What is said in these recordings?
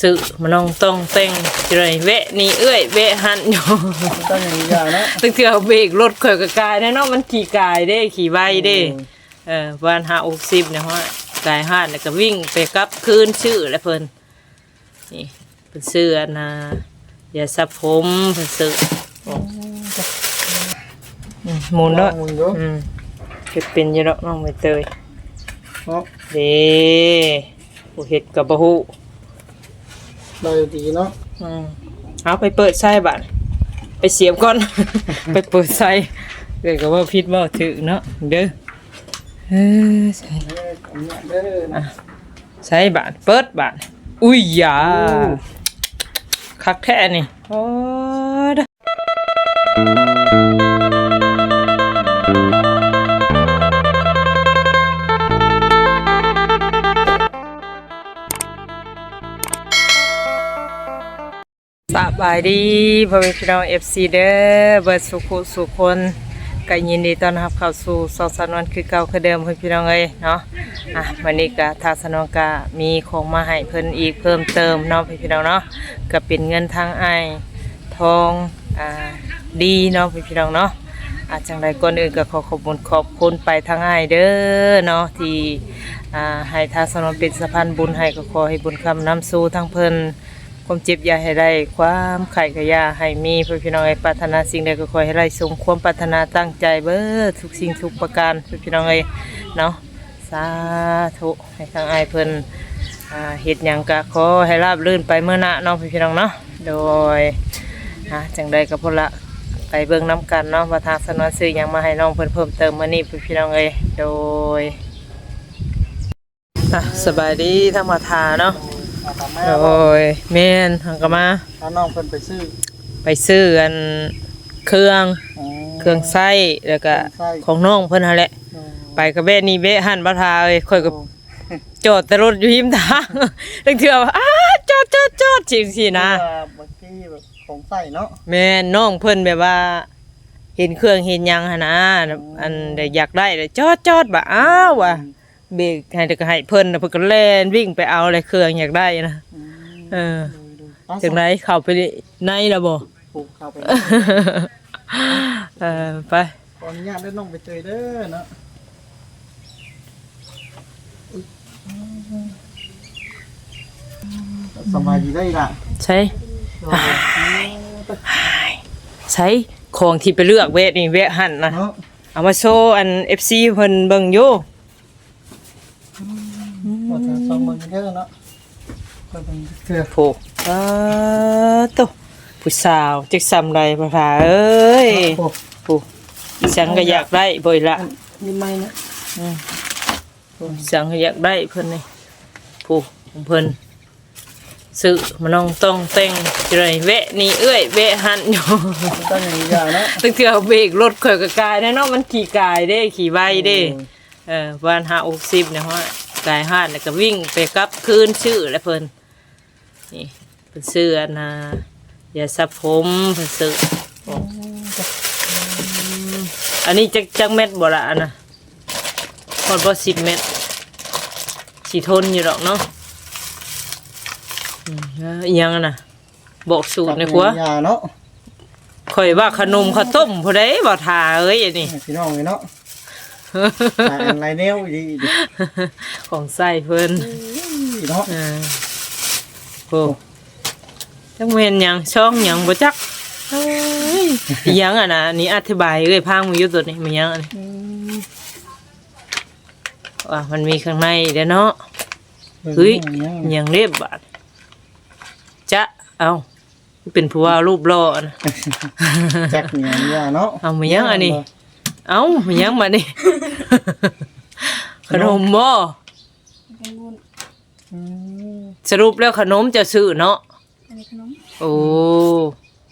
สึมันน้องต้องแต่งจะไรแวะนี่เอ้ยแวะหันอยู่ต้องอย่างนี้อย่างนะตั้งแต่เบรกรถข่อยก็กายแน่เนาะมันขี่กายเด้ขี่ไวเด้เออวันหาอกสิบเนี่ยฮะกายห้านแล้วก็วิ่งไปกลับคืนชื่อแล้วเพิ่นนี่เพิ่นซื้ออันนะอย่าสระผมเพิ่นซื้ออืมหมุนเนาะมึงอยู่อืมเฮ็ดเป็นอยู่เนาะน้องใบเตยเนาะเด้ผู้เฮ็ดก็บ่ฮู้ ได้ดีเนาะอืมเอาไปเปิดไส้บัดไปเสียบก่อน ไปเปิดไส้เอ้ยก็ว่าผิดว่าถูกเนาะเด้อเออใส่เอออันเนี้ยเด้อนะใช้บาทเปิดบาทอุ้ยยาคักแท้นี่โอ้ บายดีพ่อแม่พี่น้อง FC เด้อเบิดสุขสุคนก็ยินดีต้อนรับเข้าสู่สองสนวนคือเก่าคือเดิมเพื่อนพี่น้องเอ้ยเนาะอะวันนี้ก็ทางสนองก็มีของมาให้เพิ่นอีกเพิ่มเติมเนาะเพื่อนพี่น้องเนาะก็เป็นเงินทางไอทองอ่าดีเนาะเพื่อนพี่น้องเนาะอาจังไรก่อนอื่นก็ขอขอบคุณขอบคุณไปทางไอเด้อเนาะที่อ่าให้ทางสนองเป็นสะพานบุญให้ก็ขอให้บุญคำนำสู่ทางเพิ่น ความเจ็บอย่าให้ได้ความไข่กยาให้มีเพื่อพี่น้องไอ้ปรารถนาสิ่งใดก็ขอให้ได้สมความปรารถนาตั้งใจเบิดทุกสิ่งทุกประการเพื่อพี่น้องไอ้เนาะสาธุให้ทางไอ้เพิ่นอ่าเฮ็ดยังก็ขอให้ราบรื่นไปเมื่อน้าเนาะเพื่อพี่น้องเนาะโดยอ่าจังใดก็พุ่นละไปเบิ่งน้ำกันเนาะว่าทางสนวนซื้อยังมาให้น้องเพิ่นเพิ่มเติมมื้อนี้เพื่พี่น้องเอ้ยโดยอะสบายดีทั้งมาทาเนาะ เอาตามแม่โอ้ยแม่นหังก็มาถ้าน้องเพิ่นไปซื้อไปซื้ออันเครื่องอ๋อ เครื่องไส้แล้วก็เครื่องไส้ ของน้องเพิ่นหั่นแหละอ๋อไปกับแม่นี่เบะหันบ่ทาเอ้ยค่อยก็จอดแต่รถอยู่หิมทาง ตั้งเทื่อว่าอ้าจอดจอดจอดจังซี่นะ เพื่อบางทีแบบของใส่เนาะ แม่นน้องเพิ่นแบบว่า เห็นเครื่องเห็นหยังหั่นนะอันใดอยากได้เลยจอดจอดบ่อ้าวว่ะ เบรกให้แต่ก็ให้เพิ่นน่ะเพิ่นก็แล่นวิ่งไปเอาเลยเครื่องอยากได้นะอืมเออดูดูเอาจังไดเข้าไปในแล้วบ่ ปลูกเข้าไปเออไป ขออนุญาตได้น้องไปเจอเด้อเนาะอุ๊ยสบายดีได้ล่ะใช้ใช้ของที่ไปเลือกเวทนี่เวทหันนะ เนาะเอามาโชว์อัน FC เพิ่นเบิ่งอยู่ หมดทางสองหมือเด้อเนาะก็เป็นเกลือโผเออโตผู้สาวจักซำไรบ่ทาเอ้ยโอ้ผู้ฉันก็อยากได้บ่อยละนี่ไม่นะฉันก็อยากได้เพิ่นนี่ผู้ของเพิ่นซื้อมันน้องต้องแต่งจะไรแวะนี่เอ้ยแวะหันอยู่ ต้องอย่างนี้อย่างนะตั้งแต่เบรกรถข่อยก็กายแน่เนาะมันขี่กายเด้ขี่ไวเด้เออวันหาอกสิบเนี่ยฮะ กายห้านแล้วก็วิ่งไปกลับคืนชื่อแล้วเพิ่นนี่เพิ่นซื้ออันนะอย่าสระผมเพิ่นซื้ออืมอันนี้จักจักเม็ดบ่ละอันนะพอดบ่สิบเม็ดสีทนอยู่หรอกเนาะอืมแล้วอีหยังอะนะบอกสูตรในอยครัว ยาเนาะข่อยว่าขนมข้าวต้มผู้ใดบ่ทาเอ้ยอันนี้พี่น้องเลยเนาะหา อะไรแนวดีดีของใส่เพิ่นเนาะเออโอ้จักแม่นหยังช่องหยังบ่จักเอ้ยอิหยังอะนะอันนี่อธิบายเอ้ยพังมันอยู่ตัวนี้มันหยังอันนี้ว่ามันมีข้างในเด้อเนาะ เฮ้ยอิหยังเรียบบาดจะเอาเป็นผู้ว่ารูปหล่อนะจักเนี่ยยาเนาะเอามันหยังอันนี้ เอามันหยังมานี่ ขนมบ่อืมสรุปแล้วขนมจะซื้อเนาะโอ้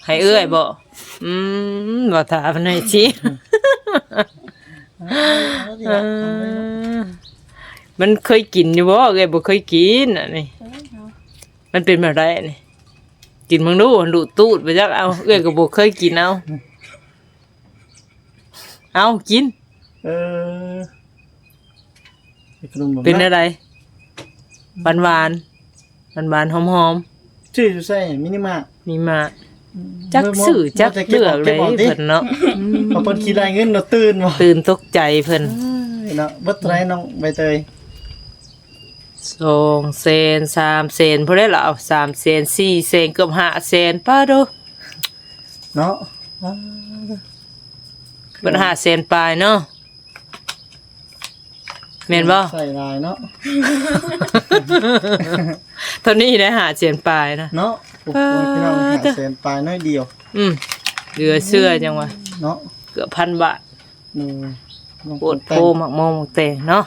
ให้เอื้อยบ่อืมบ่ถามหน่อยสิเอาดีเอละอมันเคยกินอยู่บ่เอ้ยบ่เคยกินอันนี้มันเป็นแบบไรนี่กินมึงดูดูดตูดไปจักเอา เอ้ยก็บ่เคยกินเอา เอากิน เออขนมแบบเป็นอะไรหวานหวานหวานหวานๆหอมหอมชื่ออยู่ใส่มินิมาร์ทมีมาจักสื่อจักเลือกเลยเพิ่นเนาะพอเพิ่นคิดได้เงินเราตื่นว่ะตื่นตกใจเพิ่นเนาะเบิดไรน้องใบเตยสองเซนสามเซนพอได้ละเอาสามเซนสี่เซนเกือบห้าเซนป้าดูเนาะ เป็นห้าเซนปลายเนาะแม่นบ่ใส่ลายเนาะเท่านี้ได้หาเซนปลายนะ เนาะโอ้โหพี่น้องหาแสนปลายน้อยเดียว อืมเหลือเสื้อจังวะเนาะเกือบพันบาทหนึ่งลงปวดแต่โพงหมักโมงหมักเตงเนาะ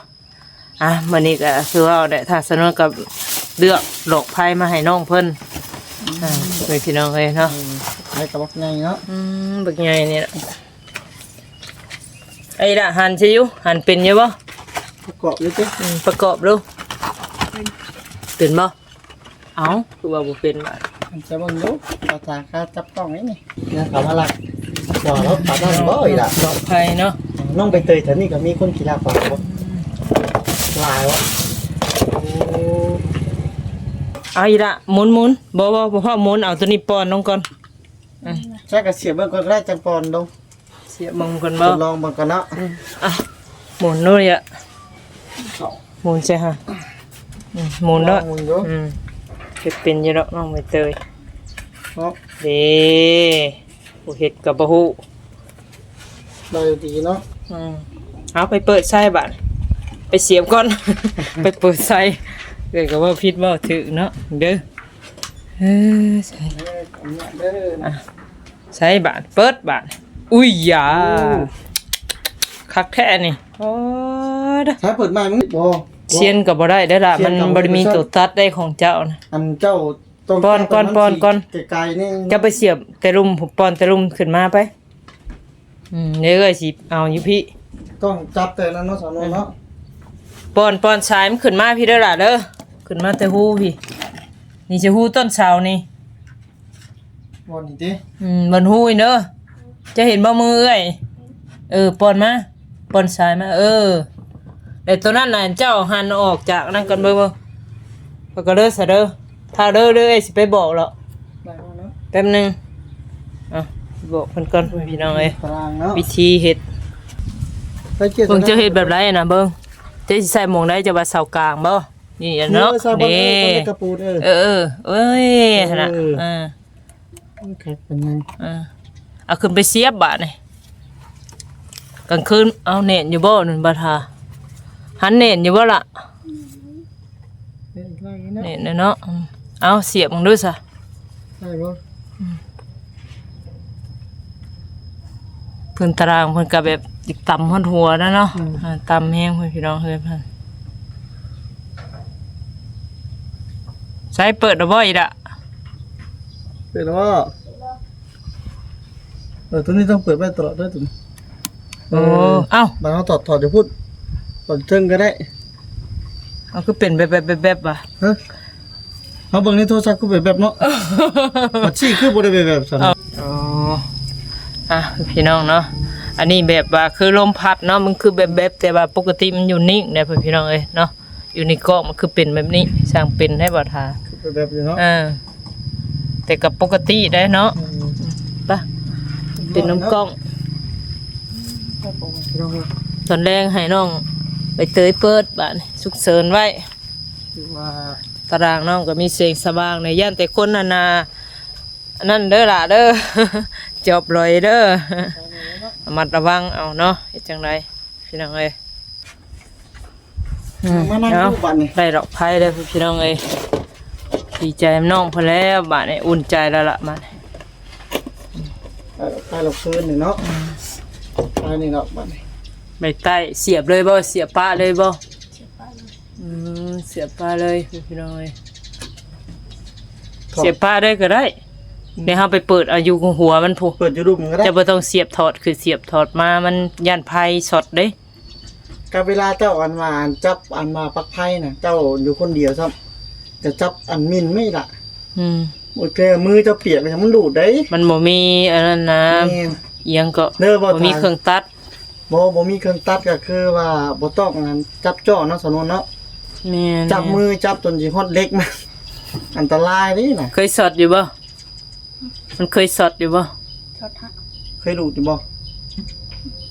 อะวันนี้ก็คือว่าได้ทางสนุนกับเลือกดอกไผ่มาให้น้องเพิ่นอ่าเพื่อนพี่น้องเลยเนาะใช้กระบอกไงเนาะอืมบักใหญ่นี่ล่ะ ไอ้ละหันสิอยู่หันเป็นอยู่บ่ประกอบอยู่ติอืมประกอบดูเป็นบ่เอ้าคือว่าบ่เป็นบ่มันจะเบิ่งดูภาษาค่าจับกล้องไอ้นี่เนี่ยเขามาลักว่าเราปาดได้บ่อีกล่ะดอกไผ่เนาะน้องใบเตยแถวนี้ก็มีคนกีฬาปลาบ่หลายวะโอ้เอาอีละหมุนหมุนบ่บ่บ่พอหมุนเอาตัวนี้ป้อนลงก่อนใช่กระเสียบเบิ่งก็ได้จังปอนลงเสียบมึงก่อนทบ่ดลองเบิ่งกันเนาะอะหมุนนู่นอะหมุนใช่ฮะอืมหมุนเนาะลองดูอืมเฮ็ดเป็นอยู่ดอกน้องใบเตยเนาะเด้ผู้เฮ็ดก็บ่ฮู้ได้ดีเนาะอืมเอาไปเปิดไส้บัดไปเสียบก่อน ไปเปิดไส้เกิดก็ว่าผิดว่าถูกเนาะเด้อเออใส่เอออันเนี้ยเด้อนะใส่บาทเปิดบาท อุ้ยยาคักแท้นี่โอ้ดะใช้เปิดไม้มึงบ่เชียนก็บ่ได้เด้อล่ะเชีมัยนนก็บ่บ่ได้มีได้ตัวตัดได้ของเจ้านะ อันเจ้าต้องป้อนก่อนป้อนก่อน ไกลๆนี่จะไปเสียบแต่รุมผมปอนแต่รุมขึ้นมาไป อืมเดี๋ยวก็สิเอาอยู่พี่ ต้องจับแต่ละเนาะสาวน้อยเนาะปอนปอนสายมันขึ้นมาพี่เด้อล่ะเด้อขึ้นมาแต่ฮู้พี่ นี่จะฮู้ต้นเสานี่บอลนี่ติอืมมันฮู้อีเด้อ จะเห็นบ่มือเอ้ยเออปอนมาปอนสายมา เออแต่ตัวนั้นน่ะเจ้าหันออกจากนั่นกันเบิ่งเบิ่งแล้วก็เด้อซะเด้อถ้าเด้อเด้อเอ้ยสิไปบอกแล้วได้บ่เนาะแป๊บหนึงอะบอกเพิ่นก่อนพี่น้องเอ้ยตารางเนาะวิธีเฮ็ดไปเกี่ยวเบิ่งจะเฮ็ดแบบไรน่ะเบิ่งจะสิใส่หมองได้จะว่าเสากลางบ่นี่อันเนาะเนาะซาบ่นี่เออกระปูเด้อเออเออเอ้ยหั่นน่ะเอออ่าครับเป็นไงอ่า เอาขึ้นไปเสียบบาดนี่กลางคืนเอาเน็ตอยู่บ่นั่นบ่ทาหันเน็ตอยู่บ่ล่ะเอ้ยได้เนาะเน็ตน่ะเนาะอืมเอาเสียบมึงดูซะได้บ่เพิ่นตารางเพิ่นก็แบบอีกต่ำฮอดหัวนะเนาะอ่าต่ำแฮงเพิ่นพี่น้องเฮ้ยเพิ่นใช้เปิดเอาบ่อีกล่ะเปิดแล้วบ่ เออตัวนี้ต้องเปิดไว้ตลอดเด้อตัวนี้โอ้เอ้าบางเขาถอดถอดเดี๋ยวพูดถอดเทิงก็ได้เอาคือเป็นแบบแบบแบบแบบว่ะฮะเขาเบิ่งในโทรศัพท์คือแบบแบบเนาะบัดซี่คือบ่ได้แบบแบบซั่นอ๋ออะพี่น้องเนาะอันนี้แบบว่าคือลมพัดเนาะมันคือแบบแบบแต่ว่าปกติมันอยู่นิ่งเนี่ยพี่น้องเอ้ยเนาะอยู่ในกล้องมันคือเป็นแบบนี้สร้างเป็นให้บ่ทาคือแบบอยู่เนาะอ่าแต่กับปกติได้เนาะอืมปะ เป็นน้ำกล้องตอนแรกให้น้องไปเตยเปิดบ้านสุกเสริญไว้ตารางน้องก็มีเสียงสว่างในย่านแต่คนนานานั่นเด้อล่ะเด้อจบเลยเด้อมัดระวังเอาเนาะเฮ็ดจังไดพี่น้องเอ้ยอืมมานั่งเอาดูบัดนี่ได้ดอกไผ่ได้พี่น้องเอ้ยดีใจน้องพิ่นแล้วบาดนี้อุ่นใจแล้วล่ะบาดนี้ เออไปหลบคืนนี่เนาะไปนี่เนาะบัดนี่ใบใต้เสียบเลยบ่เสียบป้าเลยบ่อืมเสียบป้าเลยพี่น้องเอ้ยเสียบป้าได้ก็ได้เดี๋ยวเฮาไปเปิดเอาอยู่หัวมันพูเปิดยูทูบก็ได้จะบ่ต้องเสียบถอดคือเสียบถอดมามันย่านภัยสดเด้กับเวลาเจ้าอันมาอันจับอันมาปักไพ่น่ะเจ้าอยู่คนเดียวครับจะจับอันมินไม่ละอืม โอเคมือเจะเปียกมันดูดได้มันบ่มีอันนั้นนะแม่น เอียงก็เด้อบ่บ่มีทานเครื่องตัดบ่บ่มีเครื่องตัดก็คือว่าบ่ต้องอันจับจ่อเนาะสนวนเนาะแม่นจับมือจับจนสิฮอดเล็กมาอันตรายนี่นะเคยสอดอยู่บ่มันเคยสอดอยู่บ่ช็อตฮะเคยหลุดอยู่บ่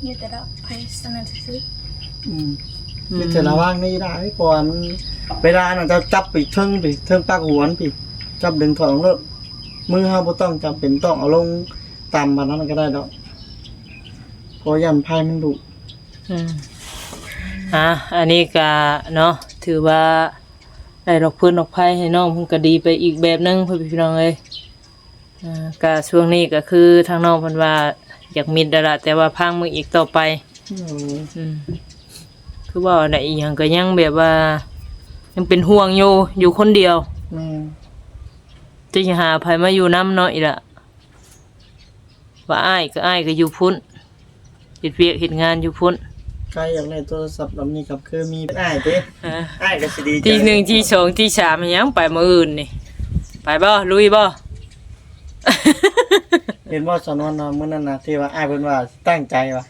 นี่แต่ละไปสนันซื้ออืมมีแต่ระวังนี่ได้เพราะว่ามันเวลาน่ะจะจับไปเทิงไปเทิงปากหัวนไป จับดึงถอดลงแล้วมือเฮาบ่ต้องจำเป็นต้องเอาลงตามมันนั้นก็ได้ดอกเพราะยันไพ่มันดุอืมอะอันนี้ก็เนาะถือว่าได้ดอกพื้นดอกไผ่ให้น้องเพิ่นก็ดีไปอีกแบบหนึงเพื่อนพี่น้องเอ้ยอ่าก็ช่วงนี้ก็คือทางน้องเพิ่นว่าอยากมิดแล้วล่ะแต่ว่าพังมืออีกต่อไปอืมอืมคือว่าได้อีหยังก็ยังแบบว่า ยังเป็นห่วงอยู่อยู่คนเดียว แม่ จะหาไผมาอยู่น้ำเนาะอีละว่าอ้ายก็อ้ายก็อยู่พุ่นเฮ็ดเวียกเฮ็ดงานอยู่พุ่นใครอยากได้โทรศัพท์ลำนี้กับคือมีอ้ายเด้อ่าอ้ายก็สิดีใจที่หนึ่งที่สองที่สามมันยังไปมื้ออื่นนี่ไปบ่ลุยบ่เห็นว่าสอนวนเนาะมื้อนั้นน่ะที่ว่าอ้ายเพิ่นว่าตั้งใจว่า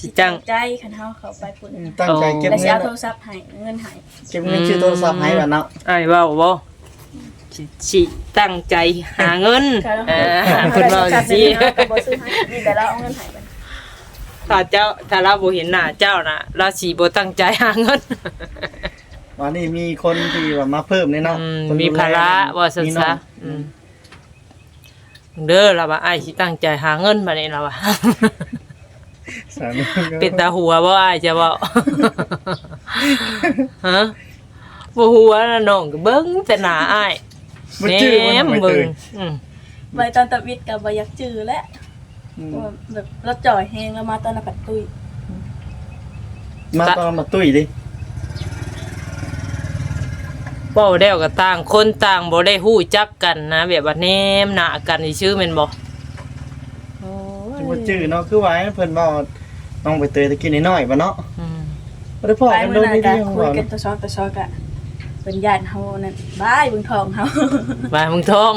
สิจังใจคันเฮาเขาไปพุ่นอืมตั้งใจเก็บแล้วสิเงินเอาโทรศัพท์ให้เงินให้เก็บเงินชื่อโทรศัพท์ให้ว่าเนาะอ้ายเว้าบ่ สิสิตั้งใจหาเงินอ่าเพิ่นเว้าจังซี่เฮาก็บ่ซื้อให้มีแต่เราเอาเงินให้ไปถ้าเจ้าถ้าเราบ่เห็นหน้าเจ้าน่ะเราสิบ่ตั้งใจหาเงินวันนี้มีคนที่ว่ามาเพิ่มนี่เนาะอืมคนดูแลมีภาระว่าซั่นมีซะองอืมเด้อเราว่าอ้ายสิตั้งใจหาเงินบัดนี้เราว่าสามีก็เป็นตาหัวบ่อ้ายจะเว้าฮะบ่หัวนะน้องก็เบิ่งแต่หน้าอ้าย มันแหนจื้อมันมไม่เบิ่ตื่งนอืมไว้ตอนตะวิดก็บ่อยากจื้อแล้วอืมว่าแบบรถจ่อยแฮงแล้วมาตอนนั้นผัดตุ้ยมาตอนมาตุ้ยดิเว้าแล้วก็ต่างคนต่างบ่ได้ฮู้จักกันนะแบบว่าแนมหน้ากันนี่ชื่อแม่นบ่โอ้ยมันจื้อเนาะคือว่าให้เพิ่นเว้าน้องไปเตยตะกี้น้อยๆบ่เนาะอืมบ่ได้พอไปกันมื้โดอนนั้นนี่ก็ดีของคุยเรากันตะซอกตะซอกอะ เป็นญาติเฮานั่นบายเบิ่งทองเฮาบายมึงท้อง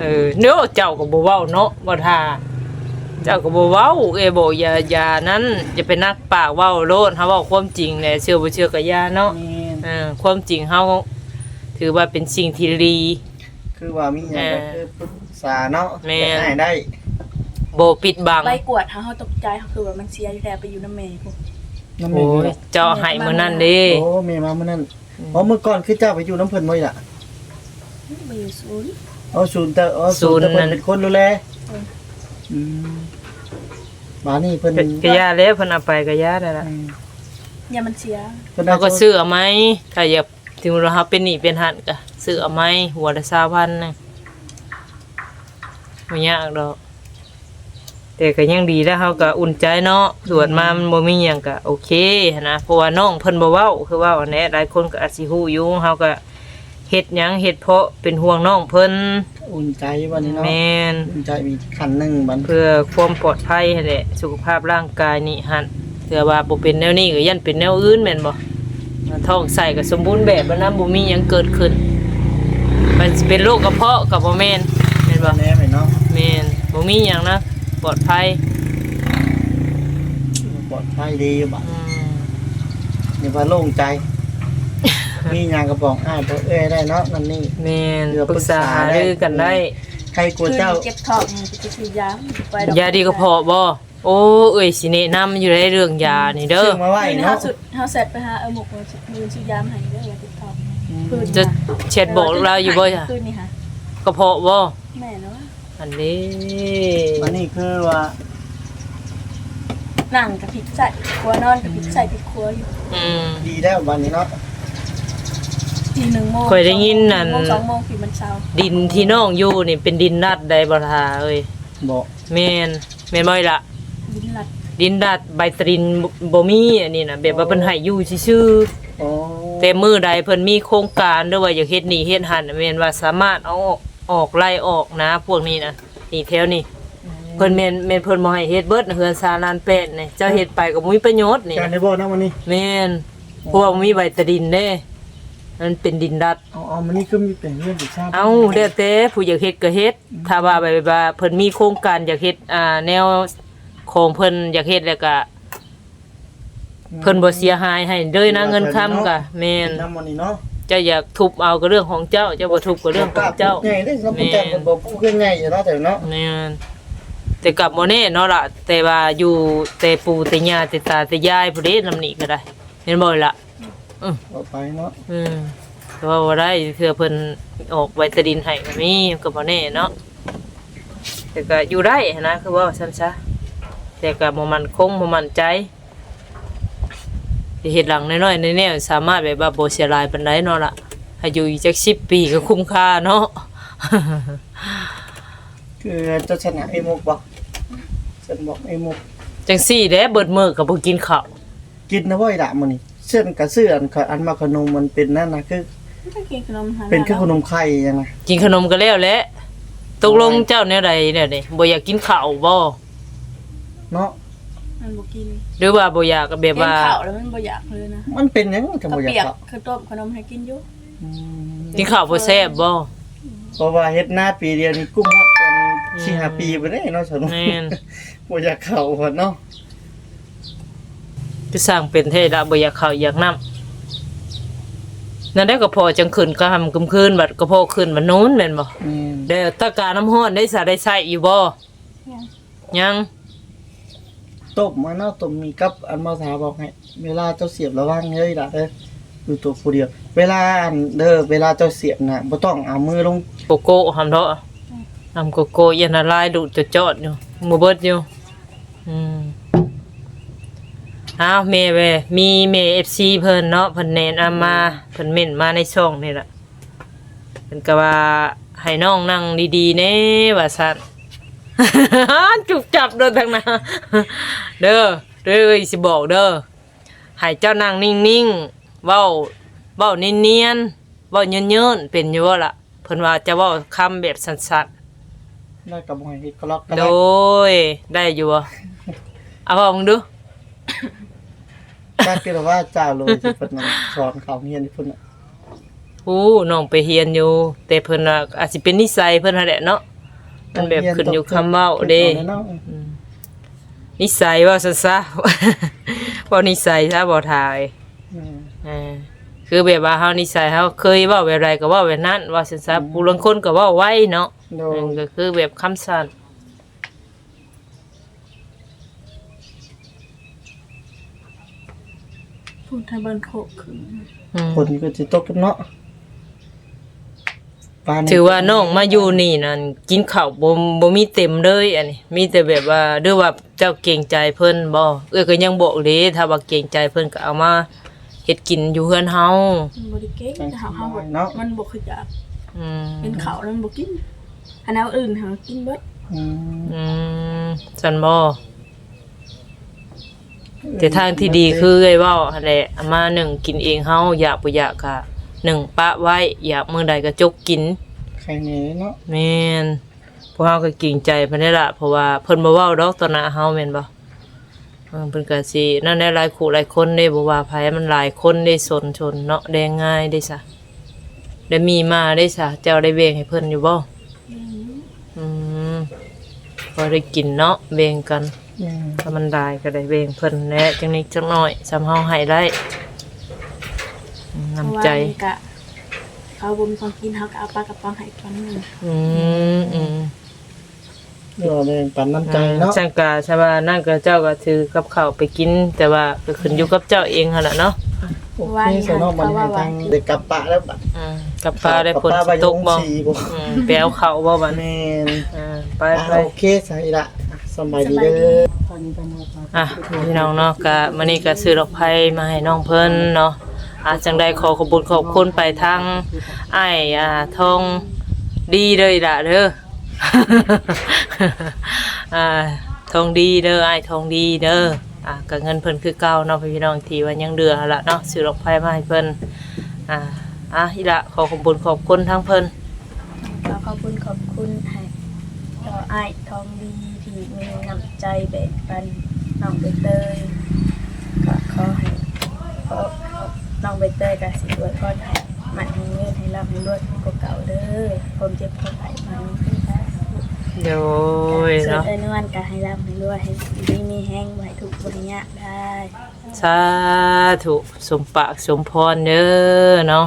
เออเนาะเจ้าก็บ่เว้าเนาะบ่ท่าเจ้าก็บ่เว้าเอ้ยบ่อย่าอย่านั้นอย่าไปนักปากเว้าโลดเฮาเว้าความจริงแหละเชื่อบ่เชื่อก็อย่าเนาะแม่นเออความจริงเฮาถือว่าเป็นสิ่งที่ดี คือว่ามีหยังก็คือปรึกษาเนาะแม่น ได้ได้บ่ปิดบังไปกวดเฮาเฮาตกใจเฮาคือว่ามันเสียอยู่แล้วไปอยู่น้ำแม่พวกน้ำโอ้แม่ยเจ้าให้มื้อนั้นเด้โอ้แม่มามื้อนั้น อ๋อเมื่อก่อนคือเจ้าไปอยู่น้ำเพิ่นบ่ล่ะไปอยู่ศูนย์อ๋อศูนย์แต่อ๋อศูนย์แต่เพิ่นเป็นคนดูแลเอออืมบานี่เพิ่นก็ก็ย่าแล้วเพิ่นเอาไปก็ย่าได้ละอืมอย่ามันเสียเพิ่นเราก็ซื้อเอาไหมถ้าอยากถึงเราเฮาเป็นหนี้เป็นหันก็ซื้อเอาไหมหัวละ20,000นึงบ่ยากดอก แต่ก็ยังดีแล้วเฮาก็อุ่นใจเนาะตรวจมามันบ่มีหยังก็โอเคหั้นนะเพราะว่าน้องเพิ่นบ่เว้าคือว่าอันนี้หลายคนก็อาจสิฮู้อยู่เฮาก็เฮ็ดหยังเฮ็ดเพราะเป็นห่วงน้องเพิ่นอุ่นใจวันนี้เนาะแม่นอุ่นใจมีขันหนึงบันเพื่อความปลอดภัยนั่นแหละสุขภาพร่างกายนี่หั่นเผื่อว่าบ่เป็นแนวนี้ก็ยันเป็นแนวอื่นแม่นบ่ท้องใส่ก็สมบูรณ์แบบบ่นำบ่มีหยังเกิดขึ้น มันสิเป็นโรคกระเพาะก็บ่แม่นแม่นบ่แน่ไหมเนาะ แม่นบ่มีหยังนะ ปลอดภัยปลอดภัยดีอยู่บัดอืมนี่ว่าโล่งใจ มีหยังกระบอกอ้ายบ่เอ้ยได้เนาะนั่นนี่ แม่นเดี๋ยวปรึกษาปรึกษาหารือกันได้ ใครกลัวคือเจ้าเก็บทองไปซื้อยาไปดอกยาดีกระเพาะบ่โอ้เอ้ยสิแนะนำอยู่ในเรื่องยานี่เด้อ ชื่อมาไหวนี่เฮาเนาะสุดเฮาเสร็จไปหาเอาหมกมามือซื้อยามาให้เด้ออย่าติดทองคืนจะเช็ดบอกเราอยู่บ่จ้ะคืนนี่ค่ะกระเพาะบ่แม่เนาะ อันนี้วันนี้คือว่านั่งกับพริกใส่ครัวนอนกับพริกใส่พริกครัวอยู่อืม ดีแล้ววันนี้เนาะทีหนึ่งโมงเคยได้ยินนั่นโมงสองโมงคือมันเช้าดินที่น้องอยู่นี่เป็นดินรัดใดบ่ทาเอ้ยบอกแม่นแม่นบ่ล่ะดินหลัดดินรัดใบตรินบ่บ่มีอันนี้น่ะแบบว่าเพิ่นให้อยู่ซื่อๆอ๋อแต่มือใดเพิ่นมีโครงการหรือว่าอยากเฮ็ดนี่เฮ็ดหันน่ะแม่นว่าสามารถเอาออก ออกไล่ออกนะ พวกนี้นะนี่แถวนี้เพิ่นแม่นแม่นเพิ่นบ่ให้เฮ็ดเบิดนะเฮือนซาลานเป็ดนี่เจ้าเฮ็ดไปก็บ่มีประโยชน์นี่การได้บอกนะวันนี้แม่นเพราะว่ามันมีใบตะดินเด้มันเป็นดินดัดเอาเอามันนี่คือมีเป็นเรื่องสุชาติเอาแล้วแต่ผู้อยากเฮ็ดก็เฮ็ดถ้าว่าแบบว่าเพิ่นมีโครงการอยากเฮ็ดอ่าแนวของเพิ่นอยากเฮ็ดแล้วก็เพิ่นบ่เสียหายให้เด้อนะเงินค้ำก็แม่นน้ำมันนี่เนาะ เจ้าอยากทุบเอาก็เรื่องของเจ้าเจ้าบ่ทุบก็เรื่องของเจ้าใหญ่เด้อเราเป็นแต่เป็นบ่ผู้ขึ้นใหญ่อยู่เนาะแต่เนาะนี่นแต่กลับบ่แน่เนาะล่ะแต่ว่าอยู่แต่ปู่แต่ย่าแต่ตาแต่ยายผู้ใดนำนี่ก็ได้เห็นบ่ล่ะเอาไปเนาะอืมแต่ว่าบ่ได้เทื่อเพิ่นออกไว้แตะดินให้ก็มีก็บ่แน่เนาะแต่ก็อยู่ได้นะคือว่าซั่นซะแต่ก็บ่มั่นคงบ่มั่นใจสิ เฮ็ดหลังน้อยๆแน่ๆสามารถแบบว่าบ่เสียหลายปานใดเนาะล่ะให้อยู่อีกจัก10ปีก็คุ้มค่าเนาะคือเจะชนะไอ้มุกบ่ฉันบอกไอ้มุกจังซี่แหละเบิดมื้อก็บ่กินข้าวกินนะบ่ไอ้ดะมื้อนี้เส้นกับเสื้ออันขอันมาขนมมันเป็นนั่นน่ะคือถ้ากินขนมหาเป็นคือขนมไข่ยังไงกินขนมก็แล้วแหละตกลงเจ้าแนวใดเนี่ยนี่บ่อยากกินข้าวบ่เนาะ มันบ่กินหรือว่าบ่อยากแบบกินว่าข้าวแล้วมันบ่อยากเลยนะมันเป็นหยังจะข้าวบ่อยากเปียกเข้าข้าวต้มขนมให้กินอยู่อืมกินข้าวบ่แซ่บบ่เพราะว่าเฮ็ดหน้าปีเดียวนี่กุ้มฮอดกันสี่ห้าปีไปได้เนาะสนุกแม่นบ่อยากเข้าพุ่นเนาะจะสร้างเป็นเท่ละบ่อยากข้าวอยากน้ำนั่นได้ก็พอจังคืนก็ทำกึมคืนบัดก็พอคืนบัดนู้นแม่นบ่อืม เด้อตะกาน้ำร้อนได้สาได้ใช้อยู่บ่เนี่ยยัง ต้มมาเนาะต้มมีกับอันมาสาบอกให้เวลาเจ้าเสียบระวังเฮ้ยล่ะเด้ออยู่ตัวผู้เดียว เวลาอันเด้อเวลาเจ้าเสียบน่ะบ่ต้องเอามือลงโกโก้หำเถาะทำโกโก้ยันละลายดูดจอดอยู่บ่เบิดอยู่อืมอ้าวแม่เว้ยมีแม่ FC เพิ่นเนาะเพิ่นแนะนำมาเพิ่นเม่นมาในช่องนี่ล่ะเพิ่นก็ว่าให้น้องนั่งดีๆแน่ว่าซั่น จุบจับเด้อทางหน้าเด้อเด้อสิบอกเด้อให้เจ้านั่งนิ่งๆเว้าเว้าเนียนๆเว้าเยินๆเป็นอยู่บ่ล่ะเพิ่นว่าจะเว้าคำแบบสั้นแล้วก็บ่ให้เฮ็ดกะลอกกะๆแลโดกยได้อยู่บ่เอาเว้ามึงดูถ้าเกิดว่าเจ้าโลสิเพิ่นน่ะสอนเขาเรียนเพิ่นน่ะอู้น้องไปเรียนอยู่ แต่เพิ่นว่าอาจสิเป็นนิสัยเพิ่นนั่นแหละเนาะ มันแบบขึ้นอยู่คำเว้าเด้เนาะนิสัยว่าซะซะว่านิสัยซะบ่ทายอืมเออคือแบบว่าเฮานิสัยเฮาเคยเว้าแบบไรก็เว้าแบบนั้นว่าซั่นซะผู้ลางคนก็เว้าไว้เนาะโดเอยอก็คือแบบคำสั้นพูดไทยเบิ่นโคกขึ้นอืมคนก็สิตกกันเนาะ ปนนี้ถือว่าน้องมาอยู่นี่นั่นกินข้าวบ่บ่มีเต็มเลยอันนี้มีแต่แบบว่าหรือว่าเจ้าเกรงใจเพิ่นบ่เอ้ยก็ยังบอกเลยถ้าว่าเกรงใจเพิ่นก็เอามาเฮ็ดกินอยู่เฮือนเฮามันบ่ได้เก่งแต่หาเฮาบ่มันบ่คืออยากอืมกินข้าวแล้วมันบ่กินอันแนวอื่นหากินเบิดอืมอืมซั่นบ่แต่ทางที่ดีคือไอ้เว้าหั่นแหละเอามาหนึ่งกินเองเฮาอยากบ่อยากก็ หนึ่งปะไว้อยากมื้อใดก็จกกินใครแหน่เนาะแม่นพวกเฮาก็เกรงใจเพิ่นนี่ล่ะเพราะว่าเพิ่นบ่เว้าดอกต่อหน้าเฮาแม่นบ่เออเพิ่นก็สินั่นได้หลายคู่หลายคนเด้บ่ว่าไผมันหลายคนได้สนชนเนาะได้ง่ายได้ซะได้มีมาได้ซะเจ้าได้แบ่งให้เพิ่นอยู่บ่อืมพอได้กินเนาะแบ่งกัน อืมถ้ามันได้ก็ได้แบ่งเพิ่นแหน่จังนิดจังน้อยสำเฮาให้ได้อืม น้ำใจ เพราะว่านี่กะเขาบ่มีของกินเฮาก็เอาปลากระป๋องให้ปันหนึงอืมอืมเดี๋ยวแรงปันน้ำใจเนาะช่างกาใช่ว่านั่นก็เจ้าก็ถือกับข้าวไปกิน แต่ว่าก็ขึ้นอยู่กับเจ้าเองหั่นล่ะเนาะโอเคสนอกมันให้ทางเด็กกลับปะแล้วบัดอืมกับปลาได้ผลกับปลาตกบ่ใบยงสีบ่อืมไปเอาข้าวบ่บัดนี้แม่นอ่าไปอ่าไป โอเคใส่ละอะสบายดีเด้อตอนนี้ก็มาครับอะพี่น้องเนาะก็มื้อนี้ก็ซื้อดอกไผมาให้น้องเพิ่นเนาะ อะจังไดขอขอบคุณขอบคุณไปทางไอ้ายอ่าทองดีเลยล่ะเด้อ อ่าทองดีเด้ออ้ายทองดีเด้ออะก็เงินเพิ่นคือเก่าเนาะพี่น้องที่ว่ายังเดือละเนาะซื้อดอกไผมาให้เพิ่นอ่าอะอีละขอขอบคุณขอบคุณทั้งเพิ่นก็ขอบคุณขอบคุณให้ต่ออ้ายทองดีที่มีน้ำใจแบ่งปันน้องใบเตยก็ขอให้ขอ น้องใบเตยก็สิอวยพรให้มันให้เงินให้ร่ำให้รวยกว่าเก่าเด้อผมเจ็บคนไข้มันขึ้นค่ะโดยส่วนเนาะเอ้ยนวลก็ให้ร่ำให้รวยให้ดีมีแห้งไว้ทุกบริยะได้สาธุสมปากสมพรเด้อเนาะ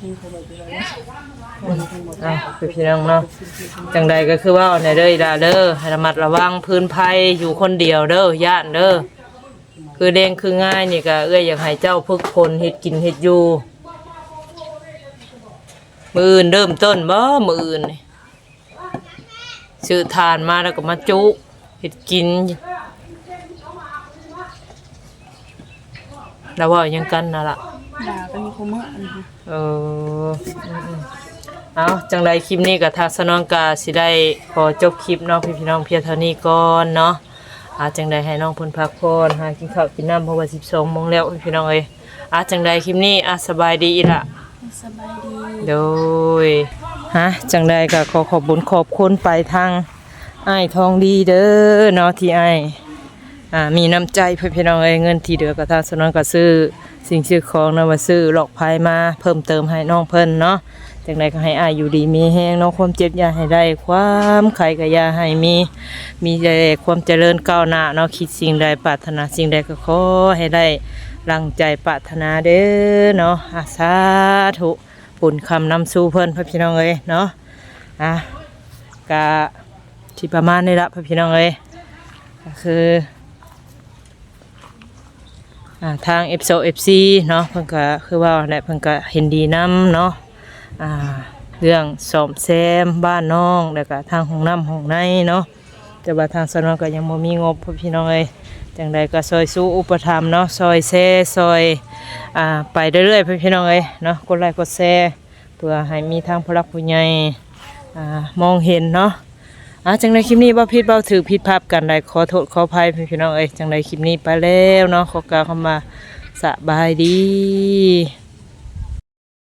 ที่เขาไปที่ไหนคนทั้งหมดอะคือพี่น้องเนาะจังใดก็คือว่าในเด้อล่ะเด้อให้ระมัดระวังพื้นภัยอยู่คนเดียวเด้อย่านเด้อ คือเด้งคือง่ายนี่ก็เอ้อยอยากให้เจ้าฝึกฝนเฮ็ดกินเฮ็ดอยู่มืออื่นเริ่มต้นบ่มืออื่นนี่ซื้อทานมาแล้วก็มาจุเฮ็ดกินแล้วเว่าหยังกันน่ะล่ะด่ากันอยู่คุมื้ออันนี้เอออืมๆเอาจังไรคลิปนี้กับทางสนองกาสิได้ขอจบคลิปเน้องพี่พี่น้องเพียงเท่านี้ก่อนเนาะ อาจังใดให้น้องเพิ่นพักผ่อนหากินข้าวกินน้ำเพราะว่า12โมงแล้วพี่น้องเอ้ยอาจังใดคลิปนี้อาสบายดีอีละสบายดี โดยฮะจังใดก็ขอขอบบุญขอบคุณไปทางอ้ายทองดีเด้อเนาะที่อ้ายอ่ามีน้ำใจเพื่อนพี่น้องเอ้ยเงินที่เดือกระทางสนองก็ซื้อสิ่งซื้อของนะมาซื้อหลอกภัยมาเพิ่มเติมให้น้องเพิ่นเนาะ จังใดก็ให้อายอยู่ดีมีแห้งน้องความเจ็บยาให้ได้ ความไข่ก็ยาให้มี มีแต่ความเจริญก้าวหน้าเนาะคิดสิ่งใดปรารถนาสิ่งใดก็ขอให้ได้รังใจปรารถนาเด้อเนาะอาสาธุปุ่นคำนำสู่เพิ่นเพื่อนพี่น้องเอ้ยเนาะอะกะที่ประมาณนี้ละพ่อพี่น้องเอ้ยก็คืออ่าทาง f อ FC เอฟซีเนาะเพิ่นก็คือว่าแหละเพิ่นก็เห็นดีนํเนาะ อ่าเรื่องซ่อมแซมบ้านน้องแล้วก็ทางห้องน้ำห้องในเนาะแต่ว่าทางสนองก็ยังบ่มีงบพพี่น้องเอ้ยจังใดก็ซอยสู้อุปถัมภ์เนาะซอยแซ่ซอยอ่าไปเรื่อยๆพ่อพี่น้องเอ้ยเนาะกดไลค์กดแชร์เพื่อให้มีทางผู้รักผู้ใหญ่อ่ามองเห็นเนาะอะจังในคลิปนี้บ่ผิดบ่ถือผิดภาพกันได้ขอโทษขออภัยพี่น้องเอ้ยจังในคลิปนี้ไปแล้วเนาะขอกล่าวคำว่าสบายดี